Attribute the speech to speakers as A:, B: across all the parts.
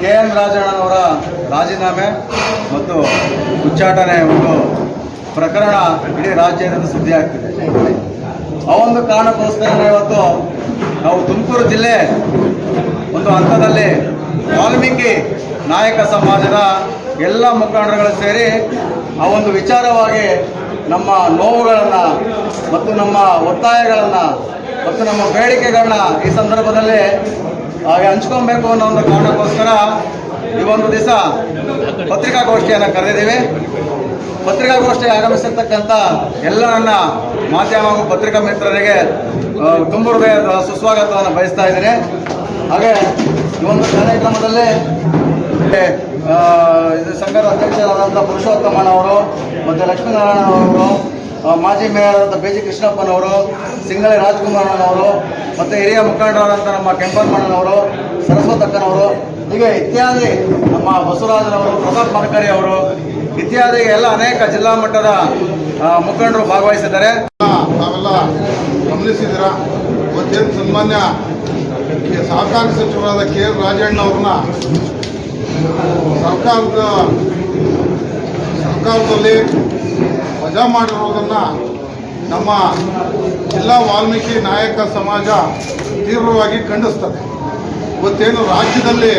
A: K N ರಾಜಣ್ಣನವರ ರಾಜೀನಾಮೆ ಮತ್ತು ಉಚ್ಚಾಟನೆ ಒಂದು ಪ್ರಕರಣ ಇಡೀ ರಾಜ್ಯದಿಂದ ಸುದ್ದಿಯಾಗ್ತಿದೆ ಆ ಒಂದು ಕಾರಣಕ್ಕೋಸ್ಕರ ಇವತ್ತು ನಾವು ತುಮಕೂರು ಜಿಲ್ಲೆ ಒಂದು ಹಂತದಲ್ಲಿ ವಾಲ್ಮೀಕಿ ನಾಯಕ ಸಮಾಜದ ಎಲ್ಲ ಮುಖಂಡರುಗಳು ಸೇರಿ ಆ ಒಂದು ವಿಚಾರವಾಗಿ ನಮ್ಮ ನೋವುಗಳನ್ನು ಮತ್ತು ನಮ್ಮ ಒತ್ತಾಯಗಳನ್ನು ಮತ್ತು ನಮ್ಮ ಬೇಡಿಕೆಗಳನ್ನ ಈ ಸಂದರ್ಭದಲ್ಲಿ ಹಾಗೆ ಹಂಚ್ಕೊಬೇಕು ಅನ್ನೋ ಒಂದು ಕಾರಣಕ್ಕೋಸ್ಕರ ಈ ಒಂದು ದಿವಸ ಪತ್ರಿಕಾಗೋಷ್ಠಿಯನ್ನು ಕರೆದಿದ್ದೀವಿ. ಪತ್ರಿಕಾಗೋಷ್ಠಿ ಆಗಮಿಸಿರ್ತಕ್ಕಂಥ ಎಲ್ಲ ನನ್ನ ಮಾಧ್ಯಮ ಹಾಗೂ ಪತ್ರಿಕಾ ಮಿತ್ರರಿಗೆ ತುಂಬ ಹೃದಯದ ಸುಸ್ವಾಗತವನ್ನು ಬಯಸ್ತಾ ಇದ್ದೀನಿ. ಹಾಗೆ ಈ ಒಂದು ಕಾರ್ಯಕ್ರಮದಲ್ಲಿ ಸಂಘದ ಅಧ್ಯಕ್ಷರಾದಂಥ ಪುರುಷೋತ್ತಮನವರು ಮತ್ತು ಲಕ್ಷ್ಮೀನಾರಾಯಣ ಅವರು ಮಾಜಿ ಮೇಯರ್ ಆದಂಥ ಬಿ ಜಿ ಕೃಷ್ಣಪ್ಪನವರು, ಸಿಂಗಳೆ ರಾಜ್ಕುಮಾರ್ನವರು ಮತ್ತು ಹಿರಿಯ ಮುಖಂಡರಾದಂಥ ನಮ್ಮ ಕೆಂಪಮ್ಮಣ್ಣನವರು ಸರಸ್ವತಕ್ಕನವರು, ಹೀಗೆ ಇತ್ಯಾದಿ ನಮ್ಮ ಬಸವರಾಜನವರು, ಪ್ರತಾಪ್ ಮನಕರಿ ಅವರು ಇತ್ಯಾದಿ ಎಲ್ಲ ಅನೇಕ ಜಿಲ್ಲಾ ಮಟ್ಟದ ಮುಖಂಡರು ಭಾಗವಹಿಸಿದ್ದಾರೆ.
B: ತಾವೆಲ್ಲ ಗಮನಿಸಿದ್ದೀರ? ಇವತ್ತೇನು ಸನ್ಮಾನ್ಯ ಸಹಕಾರಿ ಸಚಿವರಾದ ಕೆ ಎಲ್ ರಾಜಣ್ಣವ್ರನ್ನ ಸರ್ಕಾರದ, ಸರ್ಕಾರದಲ್ಲಿ ವಜಾ ಮಾಡಿರುವುದನ್ನು ನಮ್ಮ ಜಿಲ್ಲಾ ವಾಲ್ಮೀಕಿ ನಾಯಕ ಸಮಾಜ ತೀವ್ರವಾಗಿ ಖಂಡಿಸ್ತದೆ. ಇವತ್ತೇನು ರಾಜ್ಯದಲ್ಲಿ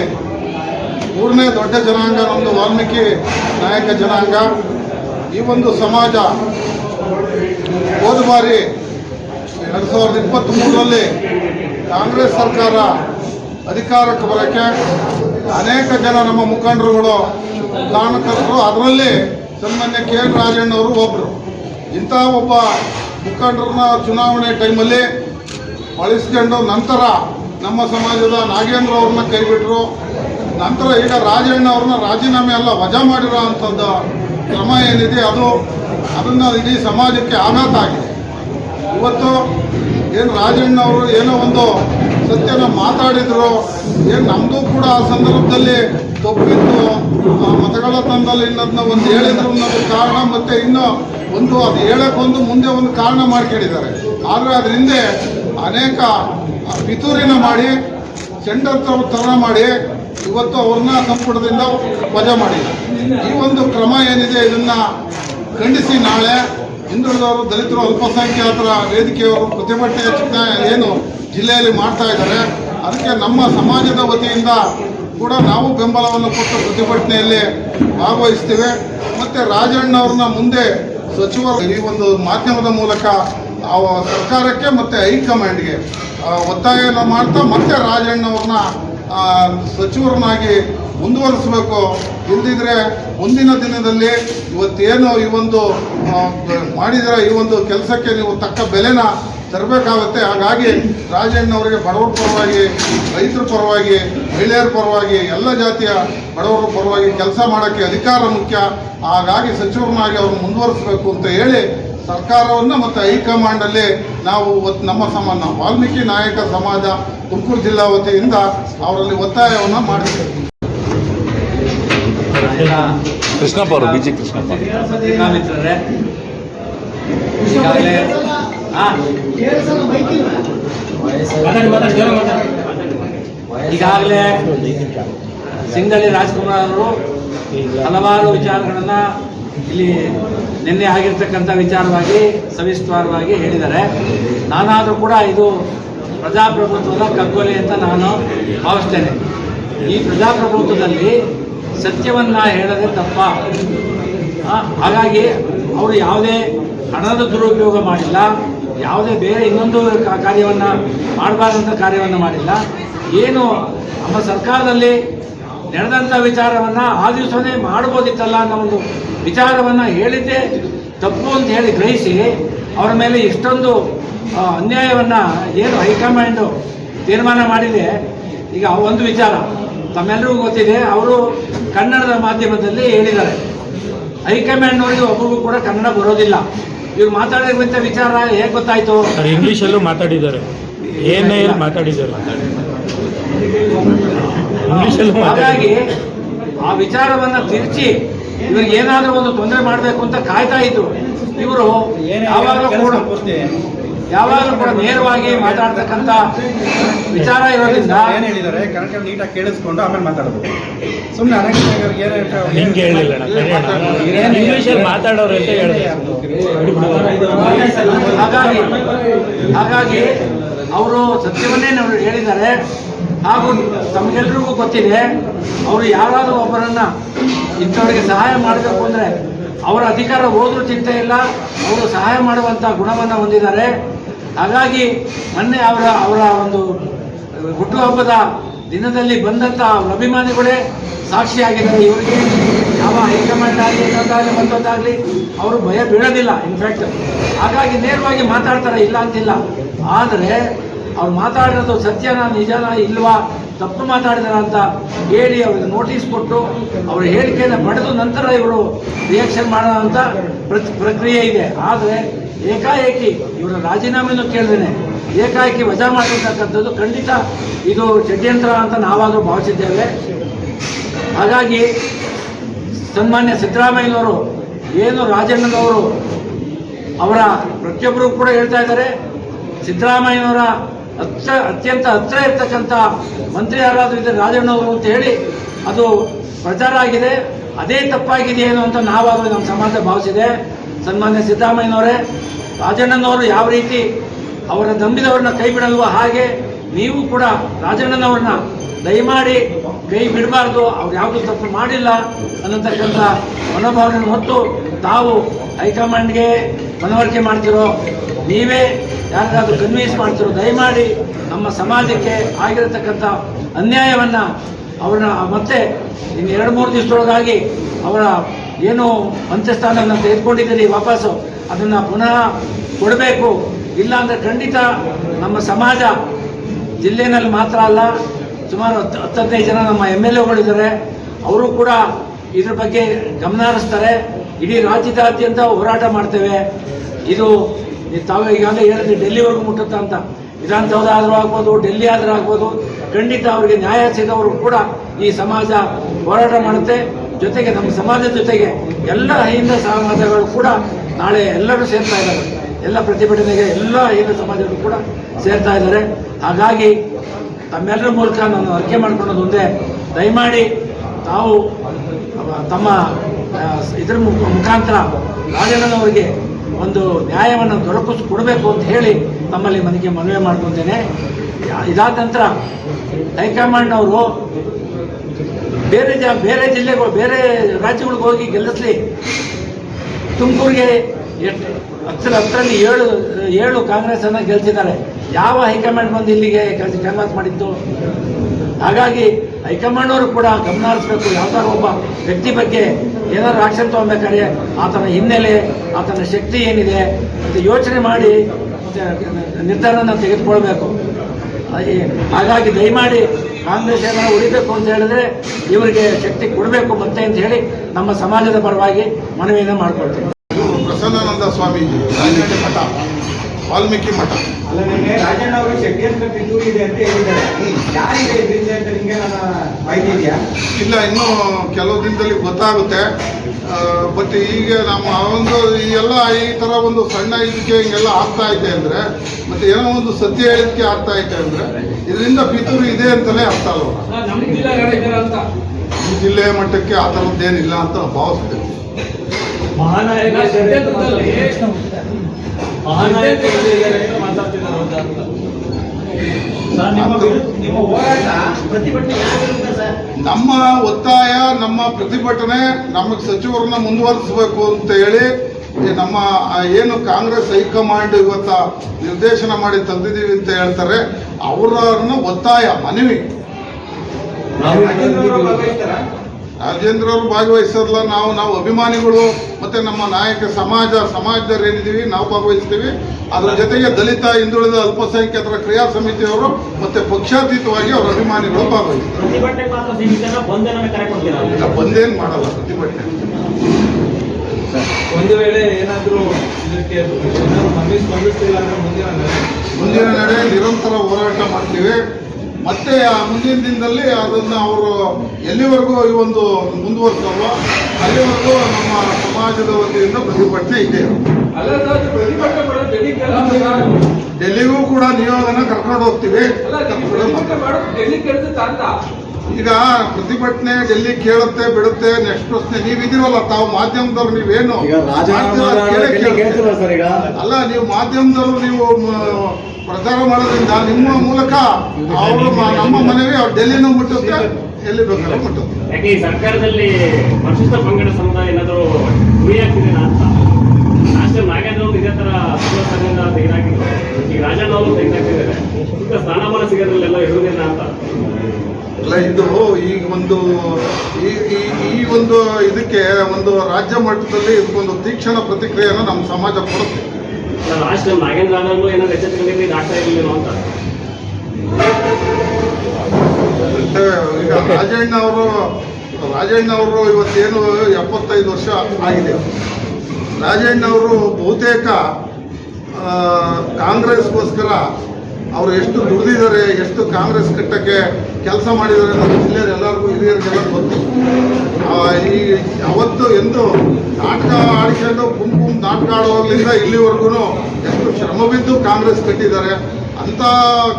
B: ಮೂರನೇ ದೊಡ್ಡ ಜನಾಂಗ ನಮ್ಮದು ವಾಲ್ಮೀಕಿ ನಾಯಕ ಜನಾಂಗ. ಈ ಒಂದು ಸಮಾಜ ಹೋದ ಬಾರಿ ಎರಡು ಸಾವಿರದ ಇಪ್ಪತ್ತ್ಮೂರರಲ್ಲಿ ಕಾಂಗ್ರೆಸ್ ಸರ್ಕಾರ ಅಧಿಕಾರಕ್ಕೆ ಬರೋಕ್ಕೆ ಅನೇಕ ಜನ ನಮ್ಮ ಮುಖಂಡರುಗಳು ಕಾರಣಕರ್ತರು ಅದರಲ್ಲಿ ಸನ್ಮಾನ್ಯ ಕೆ ಎನ್ ರಾಜಣ್ಣವರು ಒಬ್ಬರು ಇಂಥ ಒಬ್ಬ ಮುಖಂಡರನ್ನ ಚುನಾವಣೆ ಟೈಮಲ್ಲಿ ಬಳಸ್ಕೊಂಡು ನಂತರ ನಮ್ಮ ಸಮಾಜದ ನಾಗೇಂದ್ರ ಅವ್ರನ್ನ ಕೈಬಿಟ್ರು. ನಂತರ ಈಗ ರಾಜಣ್ಣ ಅವ್ರನ್ನ ರಾಜೀನಾಮೆ ಎಲ್ಲ ವಜಾ ಮಾಡಿರೋ ಅಂಥದ್ದು ಕ್ರಮ ಏನಿದೆ ಅದು ಅದನ್ನು ಇಡೀ ಸಮಾಜಕ್ಕೆ ಆಘಾತ ಆಗಿದೆ. ಇವತ್ತು ಏನು ರಾಜಣ್ಣ ಅವರು ಏನೋ ಒಂದು ಸತ್ಯನ ಮಾತಾಡಿದ್ರು, ಏನು ನಮ್ಮದು ಕೂಡ ಆ ಸಂದರ್ಭದಲ್ಲಿ ತಪ್ಪಿತ್ತು. ಮತಗಳ ತಂದಲ್ಲಿ ಇನ್ನದನ್ನ ಒಂದು ಹೇಳಿದ್ರು ಅನ್ನೋದು ಕಾರಣ, ಮತ್ತು ಇನ್ನು ಒಂದು ಅದು ಹೇಳಕ್ಕೊಂದು ಮುಂದೆ ಒಂದು ಕಾರಣ ಮಾಡ್ಕೊಂಡಿದ್ದಾರೆ. ಆದರೆ ಅದ್ರ ಹಿಂದೆ ಅನೇಕ ಪಿತೂರಿನ ಮಾಡಿ ಸೆಂಟರ್ ತರ ಮಾಡಿ, ಇವತ್ತು ಅವ್ರನ್ನ ಸಂಪುಟದಿಂದ ವಜಾ ಮಾಡಿ ಈ ಒಂದು ಕ್ರಮ ಏನಿದೆ ಇದನ್ನು ಖಂಡಿಸಿ ನಾಳೆ ಹಿಂದುಳಿದವರು ದಲಿತರು ಅಲ್ಪಸಂಖ್ಯಾತರ ವೇದಿಕೆಯವರು ಪ್ರತಿಭಟನೆ ಏನು ಜಿಲ್ಲೆಯಲ್ಲಿ ಮಾಡ್ತಾ ಇದ್ದಾರೆ. ಅದಕ್ಕೆ ನಮ್ಮ ಸಮಾಜದ ವತಿಯಿಂದ ಕೂಡ ನಾವು ಬೆಂಬಲವನ್ನು ಕೊಟ್ಟು ಪ್ರತಿಭಟನೆಯಲ್ಲಿ ಭಾಗವಹಿಸ್ತೇವೆ. ಮತ್ತು ರಾಜಣ್ಣವ್ರನ್ನ ಮುಂದೆ ಸಚಿವರು ಈ ಒಂದು ಮಾಧ್ಯಮದ ಮೂಲಕ ಸರ್ಕಾರಕ್ಕೆ ಮತ್ತು ಹೈಕಮಾಂಡ್ಗೆ ಒತ್ತಾಯನ ಮಾಡ್ತಾ ಮತ್ತೆ ರಾಜಣ್ಣವ್ರನ್ನ ಸಚಿವರನ್ನಾಗಿ ಮುಂದುವರಿಸಬೇಕು. ಇಲ್ಲದಿದ್ರೆ ಮುಂದಿನ ದಿನದಲ್ಲಿ ಇವತ್ತೇನು ಈ ಒಂದು ಮಾಡಿದರೆ ಈ ಒಂದು ಕೆಲಸಕ್ಕೆ ನೀವು ತಕ್ಕ ಬೆಲೆನ ತರಬೇಕಾಗುತ್ತೆ. ಹಾಗಾಗಿ ರಾಜಣ್ಣ ಅವರಿಗೆ ಬಡವರ ಪರವಾಗಿ, ರೈತರ ಪರವಾಗಿ, ಮಹಿಳೆಯರ ಪರವಾಗಿ, ಎಲ್ಲ ಜಾತಿಯ ಬಡವರ ಪರವಾಗಿ ಕೆಲಸ ಮಾಡೋಕ್ಕೆ ಅಧಿಕಾರ ಮುಖ್ಯ. ಹಾಗಾಗಿ ಸಚಿವರನ್ನಾಗಿ ಅವ್ರನ್ನ ಮುಂದುವರಿಸಬೇಕು ಅಂತ ಹೇಳಿ ಸರ್ಕಾರವನ್ನು ಮತ್ತು ಹೈಕಮಾಂಡಲ್ಲಿ ನಾವು ನಮ್ಮ ಸಮಾನ ವಾಲ್ಮೀಕಿ ನಾಯಕ ಸಮಾಜ ತುಮಕೂರು ಜಿಲ್ಲಾ ವತಿಯಿಂದ ಅವರಲ್ಲಿ ಒತ್ತಾಯವನ್ನು ಮಾಡಿದ್ದೇವೆ.
C: ಕೃಷ್ಣಪ್ಪ. ಅವರು ಬಿಜಿ ಕೃಷ್ಣಪ್ಪ.
D: ಪತ್ರಿಕಾ ಮಿತ್ರರೇ ಈಗಾಗಲೇ ಹಾ. ಈಗಾಗಲೇ ಸಿಂಗಳಿ ರಾಜ್ಕುಮಾರ್ ಅವರು ಹಲವಾರು ವಿಚಾರಗಳನ್ನು ಇಲ್ಲಿ ನಿನ್ನೆ ಆಗಿರ್ತಕ್ಕಂಥ ವಿಚಾರವಾಗಿ ಸವಿಸ್ತಾರವಾಗಿ ಹೇಳಿದ್ದಾರೆ. ನಾನಾದರೂ ಕೂಡ ಇದು ಪ್ರಜಾಪ್ರಭುತ್ವದ ಕಗ್ಗೊಲೆ ಅಂತ ನಾನು ಭಾವಿಸ್ತೇನೆ. ಈ ಪ್ರಜಾಪ್ರಭುತ್ವದಲ್ಲಿ ಸತ್ಯವನ್ನ ಹೇಳದೆ ತಪ್ಪ. ಹಾಗಾಗಿ ಅವರು ಯಾವುದೇ ಹಣದ ದುರುಪಯೋಗ ಮಾಡಿಲ್ಲ, ಯಾವುದೇ ಬೇರೆ ಇನ್ನೊಂದು ಕಾರ್ಯವನ್ನು ಮಾಡಬಾರ್ದಂಥ ಕಾರ್ಯವನ್ನು ಮಾಡಿಲ್ಲ. ಏನು ನಮ್ಮ ಸರ್ಕಾರದಲ್ಲಿ ನಡೆದಂಥ ವಿಚಾರವನ್ನು ಆ ದಿವಸವೇ ಮಾಡ್ಬೋದಿತ್ತಲ್ಲ ಅನ್ನೋ ಒಂದು ವಿಚಾರವನ್ನು ಹೇಳಿದ್ದೆ ತಪ್ಪು ಅಂತ ಹೇಳಿ ಗ್ರಹಿಸಿ, ಅವರ ಮೇಲೆ ಇಷ್ಟೊಂದು ಅನ್ಯಾಯವನ್ನ ಏನು ಹೈಕಮಾಂಡು ತೀರ್ಮಾನ ಮಾಡಿದೆ, ಈಗ ಒಂದು ವಿಚಾರ. ತಮ್ಮೆಲ್ಲರಿಗೂ ಗೊತ್ತಿದೆ ಅವರು ಕನ್ನಡದ ಮಾಧ್ಯಮದಲ್ಲಿ ಹೇಳಿದ್ದಾರೆ. ಹೈಕಮಾಂಡ್ನವರಿಗೆ ಒಬ್ಬರಿಗೂ ಕೂಡ ಕನ್ನಡ ಬರೋದಿಲ್ಲ. ಇವ್ರು ಮಾತಾಡಿರುವಂಥ ವಿಚಾರ ಹೇಗೆ ಗೊತ್ತಾಯ್ತು?
E: ಸರ್ ಇಂಗ್ಲೀಷಲ್ಲೂ ಮಾತಾಡಿದ್ದಾರೆ. ಏನೇ ಮಾತಾಡಿದ್ದಾರೆ. ಇಂಗ್ಲೀಷಲ್ಲೂ
D: ಹಾಗಾಗಿ ಆ ವಿಚಾರವನ್ನ ತಿರುಚಿ ಇವ್ರಿಗೆ ಏನಾದರೂ ಒಂದು ತೊಂದರೆ ಮಾಡಬೇಕು ಅಂತ ಕಾಯ್ತಾ ಇದ್ರು. ಇವರು ಯಾವಾಗಲೂ ಕೂಡ ಯಾವಾಗಲೂ ಕೂಡ ನೇರವಾಗಿ ಮಾತಾಡ್ತಕ್ಕಂಥ ವಿಚಾರ ಇರೋದ್ರಿಂದ
A: ಏನು ಹೇಳಿದ್ದಾರೆ? ಕರೆಕ್ಟ್ ನೀಟಾಗಿ ಕೇಳಿಸ್ಕೊಂಡು ಆಮೇಲೆ ಮಾತಾಡಬೇಕು ಸುಮ್ಮನೆ ಏನು
E: ಹೇಳಿಲ್ಲ ಇಂಗ್ಲೀಷಲ್ಲಿ ಮಾತಾಡೋರು ಅಂತ ಹೇಳಿದ್ರು
D: ಹಾಗಾಗಿ ಹಾಗಾಗಿ ಅವರು ಸತ್ಯವನ್ನೇ ನಾವು ಹೇಳಿದ್ದಾರೆ. ಹಾಗೂ ತಮಗೆಲ್ರಿಗೂ ಗೊತ್ತಿದೆ ಅವರು ಯಾರಾದರೂ ಒಬ್ಬರನ್ನ ಇಂಥವರಿಗೆ ಸಹಾಯ ಮಾಡಬೇಕು ಅಂದರೆ ಅವರ ಅಧಿಕಾರ ಹೋದ್ರೂ ಚಿಂತೆ ಇಲ್ಲ ಅವರು ಸಹಾಯ ಮಾಡುವಂಥ ಗುಣವನ್ನು ಹೊಂದಿದ್ದಾರೆ. ಹಾಗಾಗಿ ಮೊನ್ನೆ ಅವರ ಅವರ ಒಂದು ಹುಟ್ಟುಹಬ್ಬದ ದಿನದಲ್ಲಿ ಬಂದಂಥ ಅಭಿಮಾನಿಗಳೇ ಸಾಕ್ಷಿಯಾಗಿದ್ದಾರೆ. ಇವರಿಗೆ ಯಾವ ಹೈಕಮಾಂಡ್ ಆಗಲಿ ಇನ್ನೊಂದಾಗಲಿ ಮತ್ತೊಂದಾಗಲಿ ಅವರು ಭಯ ಬೀಳೋದಿಲ್ಲ ಇನ್ಫ್ಯಾಕ್ಟ್ ಹಾಗಾಗಿ ನೇರವಾಗಿ ಮಾತಾಡ್ತಾರೆ ಇಲ್ಲ ಅಂತಿಲ್ಲ. ಆದರೆ ಅವ್ರು ಮಾತಾಡಿರೋದು ಸತ್ಯನ, ನಿಜನ, ಇಲ್ವಾ? ತಪ್ಪು ಮಾತಾಡಿದಾರ ಅಂತ ಹೇಳಿ ಅವ್ರಿಗೆ ನೋಟಿಸ್ ಕೊಟ್ಟು ಅವರ ಹೇಳಿಕೆಯನ್ನು ಪಡೆದು ನಂತರ ಇವರು ರಿಯಾಕ್ಷನ್ ಮಾಡೋ ಅಂತ ಪ್ರಕ್ರಿಯೆ ಇದೆ. ಆದರೆ ಏಕಾಏಕಿ ಇವರ ರಾಜೀನಾಮೆನೂ ಕೇಳಿದೇನೆ. ಏಕಾಏಕಿ ವಜಾ ಮಾಡಿರ್ತಕ್ಕಂಥದ್ದು ಖಂಡಿತ ಇದು ಷಡ್ಯಂತ್ರ ಅಂತ ನಾವಾದರೂ ಭಾವಿಸಿದ್ದೇವೆ. ಹಾಗಾಗಿ ಸನ್ಮಾನ್ಯ ಸಿದ್ದರಾಮಯ್ಯನವರು, ಏನು ರಾಜಣ್ಣನವರು ಅವರ ಪ್ರತಿಯೊಬ್ಬರು ಕೂಡ ಹೇಳ್ತಾ ಇದ್ದಾರೆ. ಸಿದ್ದರಾಮಯ್ಯನವರ ಹತ್ರ ಅತ್ಯಂತ ಹತ್ರ ಇರ್ತಕ್ಕಂಥ ಮಂತ್ರಿ ಯಾರಾದರೂ ಇದ್ದರೆ ರಾಜಣ್ಣವರು ಅಂತ ಹೇಳಿ ಅದು ಪ್ರಚಾರ ಆಗಿದೆ. ಅದೇ ತಪ್ಪಾಗಿದೆ ಏನು ಅಂತ ನಾವಾದರೂ ನಮ್ಮ ಸಮಾಜ ಭಾವಿಸಿದೆ. ಸನ್ಮಾನ್ಯ ಸಿದ್ದರಾಮಯ್ಯನವರೇ, ರಾಜಣ್ಣನವರು ಯಾವ ರೀತಿ ಅವರ ನಂಬಿದವ್ರನ್ನ ಕೈ ಬಿಡಲ್ವೋ ಹಾಗೆ ನೀವು ಕೂಡ ರಾಜಣ್ಣನವ್ರನ್ನ ದಯಮಾಡಿ ಕೈ ಬಿಡಬಾರ್ದು. ಅವ್ರು ಯಾವುದೂ ತಪ್ಪು ಮಾಡಿಲ್ಲ ಅನ್ನತಕ್ಕಂಥ ಮನೋಭಾವನೆ ಹೊತ್ತು ತಾವು ಹೈಕಮಾಂಡ್ಗೆ ಮನವರಿಕೆ ಮಾಡ್ತಿರೋ ನೀವೇ ಯಾರಿಗಾದ್ರೂ ಕನ್ವಿನ್ಸ್ ಮಾಡ್ತಿರೋ, ದಯಮಾಡಿ ನಮ್ಮ ಸಮಾಜಕ್ಕೆ ಆಗಿರತಕ್ಕಂಥ ಅನ್ಯಾಯವನ್ನು ಅವ್ರನ್ನ ಮತ್ತೆ ಇನ್ನು ಎರಡು ಮೂರು ದಿವಸದೊಳಗಾಗಿ ಅವರ ಏನು ಅಂತ್ಯಸ್ಥಾನವನ್ನು ತೆಗೆದುಕೊಂಡಿದ್ದೀರಿ ವಾಪಸ್ಸು, ಅದನ್ನು ಪುನಃ ಕೊಡಬೇಕು. ಇಲ್ಲ ಅಂದರೆ ಖಂಡಿತ ನಮ್ಮ ಸಮಾಜ ಜಿಲ್ಲೆನಲ್ಲಿ ಮಾತ್ರ ಅಲ್ಲ, ಸುಮಾರು ಹತ್ತು ಹತ್ತು ಹದಿನೈದು ಜನ ನಮ್ಮ ಎಂ ಎಲ್ ಎಗಳಿದ್ದಾರೆ. ಅವರು ಕೂಡ ಇದ್ರ ಬಗ್ಗೆ ಗಮನ ಹರಿಸ್ತಾರೆ. ಇಡೀ ರಾಜ್ಯದಾದ್ಯಂತ ಹೋರಾಟ ಮಾಡ್ತೇವೆ. ಇದು ನೀವು ತಾವು ಈಗಾಗಲೇ ಹೇಳಿದ್ರಿ, ಡೆಲ್ಲಿವರೆಗೂ ಮುಟ್ಟುತ್ತಾ ಅಂತ. ವಿಧಾನಸೌಧ ಆದರೂ ಆಗ್ಬೋದು, ಡೆಲ್ಲಿ ಆದರೂ ಆಗ್ಬೋದು, ಖಂಡಿತ ಅವರಿಗೆ ನ್ಯಾಯ ಸಿಗೋವರು ಕೂಡ ಈ ಸಮಾಜ ಹೋರಾಟ ಮಾಡುತ್ತೆ. ಜೊತೆಗೆ ನಮ್ಮ ಸಮಾಜದ ಜೊತೆಗೆ ಎಲ್ಲ ಹಿಂದೂ ಸಮಾಜಗಳು ಕೂಡ ನಾಳೆ ಎಲ್ಲರೂ ಸೇರ್ತಾ ಇದ್ದಾರೆ. ಎಲ್ಲ ಪ್ರತಿಭಟನೆಗೆ ಎಲ್ಲ ಹಿಂದೂ ಸಮಾಜಗಳು ಕೂಡ ಸೇರ್ತಾ ಇದ್ದಾರೆ. ಹಾಗಾಗಿ ತಮ್ಮೆಲ್ಲರ ಮೂಲಕ ನಾನು ಅರ್ಕೆ ಮಾಡ್ಕೊಳ್ಳೋದು ಒಂದೇ. ದಯಮಾಡಿ ತಾವು ತಮ್ಮ ಇದರ ಇದ್ರ ಮುಖ- ಮುಖಾಂತರ ರಾಜಣ್ಣನವರಿಗೆ ಒಂದು ನ್ಯಾಯವನ್ನು ದೊರಕಿಸಿ ಕೊಡಬೇಕು ಅಂತ ಹೇಳಿ ತಮ್ಮಲ್ಲಿ ಮನೆಗೆ ಮನವಿ ಮಾಡ್ಕೊತೇನೆ. ಇದಾದ ನಂತರ ಹೈಕಮಾಂಡ್ ಅವರು ಬೇರೆ ಜ, ಬೇರೆ ಜಿಲ್ಲೆಗಳು ಬೇರೆ ರಾಜ್ಯಗಳಿಗೆ ಹೋಗಿ ಗೆಲ್ಲಿಸಲಿ. ತುಮಕೂರಿಗೆ ಎಷ್ಟು ಹತ್ರ ಹತ್ತರಲ್ಲಿ ಏಳು ಏಳು ಕಾಂಗ್ರೆಸ್ಸನ್ನು ಗೆಲ್ಸಿದ್ದಾರೆ. ಯಾವ ಹೈಕಮಾಂಡ್ ಬಂದು ಇಲ್ಲಿಗೆ ಕ್ಯಾನ್ವಾಸ್ ಮಾಡಿತ್ತು? ಹಾಗಾಗಿ ಹೈಕಮಾಂಡ್ ಅವರು ಕೂಡ ಗಮನ ಹರಿಸ್ಬೇಕು. ಯಾವ್ದಾದ್ರು ಒಬ್ಬ ವ್ಯಕ್ತಿ ಬಗ್ಗೆ ಏನಾದ್ರು ಆಕ್ಷನ್ ತಗೊಬೇಕಾದ್ರೆ ಆತನ ಹಿನ್ನೆಲೆ, ಆತನ ಶಕ್ತಿ ಏನಿದೆ ಅಂತ ಯೋಚನೆ ಮಾಡಿ ಮತ್ತೆ ನಿರ್ಧಾರನ ತೆಗೆದುಕೊಳ್ಬೇಕು. ಹಾಗಾಗಿ ದಯಮಾಡಿ ಕಾಂಗ್ರೆಸ್ ಏನಾದ್ರು ಉಳಿಬೇಕು ಅಂತ ಹೇಳಿದ್ರೆ ಇವರಿಗೆ ಶಕ್ತಿ ಕೊಡಬೇಕು ಮತ್ತೆ ಅಂತ ಹೇಳಿ ನಮ್ಮ ಸಮಾಜದ ಪರವಾಗಿ ಮನವಿಯನ್ನು
B: ಮಾಡಿಕೊಳ್ತೀವಿ ಪ್ರಸನ್ನಾನಂದ ಸ್ವಾಮೀಜಿ ವಾಲ್ಮೀಕಿ ಮಠ.
F: ಅಲ್ಲ ನಿನ್ನೆ ರಾಜಣ್ಣ ಅವರು ಷಡ್ಯಂತ್ರ ಪಿತೂರಿ ಇದೆ ಅಂತ ಹೇಳಿದ್ದಾರೆ. ಯಾರಿಗೆ ಇದರಿಂದ ಅಂತ ನಿಮ್ಗೆ ನನ್ನ ಮಾಹಿತಿ ಇದೆಯಾ?
B: ಇಲ್ಲ ಇನ್ನೂ ಕೆಲವು ದಿನದಲ್ಲಿ ಗೊತ್ತಾಗುತ್ತೆ. ಬಟ್ ಈಗ ನಮ್ಮ ಒಂದು ಈ ಎಲ್ಲ ಈ ಥರ ಒಂದು ಸಣ್ಣ ಇದಕ್ಕೆ ಹಿಂಗೆಲ್ಲ ಆಗ್ತಾ ಇದೆ ಅಂದರೆ ಮತ್ತೆ ಏನೋ ಒಂದು ಸತ್ಯ ಹೇಳಿದಕ್ಕೆ ಆಗ್ತಾ ಇದೆ ಅಂದರೆ ಇದರಿಂದ ಪಿತೂರು ಇದೆ ಅಂತಲೇ ಅರ್ಥ ಅಲ್ವ? ಜಿಲ್ಲೆಯ ಮಟ್ಟಕ್ಕೆ ಆ ಥರದ್ದೇನಿಲ್ಲ ಅಂತ ಭಾವಿಸ್ತೇವೆ.
E: ಮಹಾನಾಯಕ
F: ನಿಮ್ಮ
B: ಒತ್ತಾಯ, ನಮ್ಮ ಪ್ರತಿಭಟನೆ ನಮಗೆ ಸಚಿವರನ್ನ ಮುಂದುವರಿಸಬೇಕು ಅಂತ ಹೇಳಿ ನಮ್ಮ ಏನು ಕಾಂಗ್ರೆಸ್ ಹೈಕಮಾಂಡ್ ಇವತ್ತ ನಿರ್ದೇಶನ ಮಾಡಿ ತಂದಿದ್ದೀವಿ ಅಂತ ಹೇಳ್ತಾರೆ. ಅವರನ್ನ ಒತ್ತಾಯ, ಮನವಿ.
F: ರಾಜೇಂದ್ರ ಅವರು?
B: ಭಾಗವಹಿಸಲ್ಲ ನಾವು ನಾವು ಅಭಿಮಾನಿಗಳು ಮತ್ತೆ ನಮ್ಮ ನಾಯಕ ಸಮಾಜ ಸಮಾಜದವ್ರು ಏನಿದ್ದೀವಿ ನಾವು ಭಾಗವಹಿಸ್ತೀವಿ. ಅದರ ಜೊತೆಗೆ ದಲಿತ ಹಿಂದುಳಿದ ಅಲ್ಪಸಂಖ್ಯಾತರ ಕ್ರಿಯಾ ಸಮಿತಿಯವರು ಮತ್ತೆ ಪಕ್ಷಾತೀತವಾಗಿ ಅವರ ಅಭಿಮಾನಿಗಳು ಭಾಗವಹಿಸ್ತಾರೆ. ಬಂದೇನು ಮಾಡಲ್ಲ ಪ್ರತಿಭಟನೆ.
G: ಒಂದು ವೇಳೆ ಏನಾದರೂ ಇದಕ್ಕೆ ಏನಾದ್ರು ಮನವಿ ಸ್ಪಂದಿಸ್ತಿಲ್ಲ ಅಂದ್ರೆ ಮುಂದಿನ ನಡೆ
B: ಮುಂದಿನ ನಡೆ ನಿರಂತರ ಹೋರಾಟ ಮಾಡ್ತೀವಿ. ಮತ್ತೆ ಆ ಮುಂದಿನ ದಿನದಲ್ಲಿ ಅದನ್ನು ಅವರು ಎಲ್ಲಿವರೆಗೂ ಈ ಒಂದು ಮುಂದುವರ್ಸಲ್ವೋ? ಅಲ್ಲಿವರೆಗೂ ನಮ್ಮ ಸಮಾಜದ ವತಿಯಿಂದ ಪ್ರತಿಭಟನೆ ಇದೆ.
G: ಅಲ್ಲ ಸರ್ ಅದು ಡೆಲ್ಲಿ ಕೆಲಸ
B: ಡೆಲ್ಲಿಗೂ ಕೂಡ ನಿಯೋಗನ ಕರ್ಕೊಂಡು ಹೋಗ್ತೀವಿ. ಈಗ ಪ್ರತಿಭಟನೆ ಡೆಲ್ಲಿ ಕೇಳುತ್ತೆ ಬಿಡುತ್ತೆ ನೆಕ್ಸ್ಟ್ ಪ್ರಶ್ನೆ ನೀವಿದಿರಲ್ಲ ತಾವು ಮಾಧ್ಯಮದವ್ರು ನೀವೇನು? ಅಲ್ಲ ನೀವು ಮಾಧ್ಯಮದವರು ನೀವು ಪ್ರಚಾರ ಮಾಡೋದ್ರಿಂದ ನಿಮ್ಮ ಮೂಲಕ ಅವರು ನಮ್ಮ ಮನೆಗೆ ಅವ್ರು ಡೆಲ್ಲಿನೂ ಮುಟ್ಟುತ್ತೆ ಎಲ್ಲಿ ಬೇಕಾದ್ರೂ ಮುಟ್ಟುತ್ತೆ.
H: ಯಾಕೆ ಈ ಸರ್ಕಾರದಲ್ಲಿ ಪರಿಶಿಷ್ಟ ಪಂಗಡ ಸಮುದಾಯ ಏನಾದರೂ ಗುರಿಯಾಗ್ತಿದೆ ಅಂತ? ಟೈಮ್ ನಾಗೇಂದ್ರ ಅವರು ಇದೇ ತರ ಸುರಕ್ಷದಿಂದ ತೆಗೆದಾಕಿದ್ರು. ಈಗ ರಾಜಣ್ಣ ಅವರು ತೆಗೆದಾಕಿದ್ದಾರೆ. ಈಗ ಸ್ಥಾನಮಾನ ಸಿಗೋದ್ರಲ್ಲೆಲ್ಲ ಇರುವುದಿಲ್ಲ ಅಂತ.
B: ಅಲ್ಲ ಇದು ಈಗ ಒಂದು ಈ ಈ- ಈ ಒಂದು ಇದಕ್ಕೆ ಒಂದು ರಾಜ್ಯ ಮಟ್ಟದಲ್ಲಿ ಇದಕ್ಕೊಂದು ತೀಕ್ಷ್ಣ ಪ್ರತಿಕ್ರಿಯೆಯನ್ನು ನಮ್ಮ ಸಮಾಜ ಕೊಡುತ್ತೆ.
H: ಲಾಸ್ಟ್ ಟೈಮ್ ನಾಗೇಂದ್ರ ಆದಾಗಲೂ ಏನಾದ್ರು ಎಚ್ಚರಿಕೆಯಲ್ಲಿ ಡಾಕ್ಟರ್ ಇರಲಿಲ್ಲ ಅಂತ.
B: ಈಗ ರಾಜಣ್ಣ ಅವರು ರಾಜಣ್ಣ ಅವರು ಇವತ್ತೇನು ಎಪ್ಪತ್ತೈದು ವರ್ಷ ಆಗಿದೆ. ರಾಜಣ್ಣ ಅವರು ಬಹುತೇಕ ಆ, ಕಾಂಗ್ರೆಸ್ಗೋಸ್ಕರ ಅವರು ಎಷ್ಟು ದುಡಿದಿದ್ದಾರೆ ಎಷ್ಟು ಕಾಂಗ್ರೆಸ್ ಕಟ್ಟಕ್ಕೆ ಕೆಲಸ ಮಾಡಿದ್ದಾರೆ ಅನ್ನೋದು ಜಿಲ್ಲೆಯ ಎಲ್ಲರಿಗೂ ಹಿರಿಯರಿಗೆಲ್ಲ ಗೊತ್ತು. ಆ, ಈ ಅವತ್ತು ಎಂದು ನಾಟಕ ಆಡ್ಕೊಂಡು ಗುಂಪು ಆಡುವಾಗಲಿಂದ ಇಲ್ಲಿವರೆಗೂ ಎಷ್ಟು ಶ್ರಮ ಬಿದ್ದು ಕಾಂಗ್ರೆಸ್ ಕಟ್ಟಿದ್ದಾರೆ ಅಂತ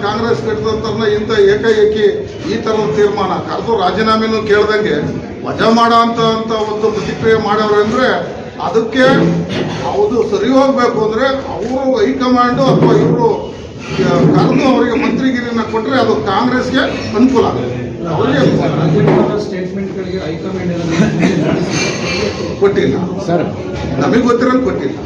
B: ಕಾಂಗ್ರೆಸ್ ಕಟ್ಟಿದಂಥವ್ರನ್ನ ಇಂಥ ಏಕಾಏಕಿ ಈ ಥರದ ತೀರ್ಮಾನ ಕರೆದು ರಾಜೀನಾಮೆನೂ ಕೇಳ್ದಂಗೆ ವಜಾ ಮಾಡೋ ಅಂತ ಒಂದು ಪ್ರತಿಕ್ರಿಯೆ ಮಾಡೋರು ಅಂದರೆ ಅದಕ್ಕೆ ಹೌದು ಸರಿ ಹೋಗಬೇಕು ಅಂದರೆ ಅವರು ಹೈಕಮಾಂಡು ಅಥವಾ ಇವರು ಕರೆದು ಅವರಿಗೆ ಮಂತ್ರಿಗಿರಿನ ಕೊಟ್ಟರೆ ಅದು ಕಾಂಗ್ರೆಸ್ಗೆ ಅನುಕೂಲ ಆಗುತ್ತೆ. ಅವರಿಗೆ
G: ಸ್ಟೇಟ್ಮೆಂಟ್ಗಳಿಗೆ ಹೈಕಮಾಂಡ್
B: ಕೊಟ್ಟಿಲ್ಲ.
C: ಸರ್.
B: ನಮಗೆ ಗೊತ್ತಿರೋದು ಕೊಟ್ಟಿಲ್ಲ.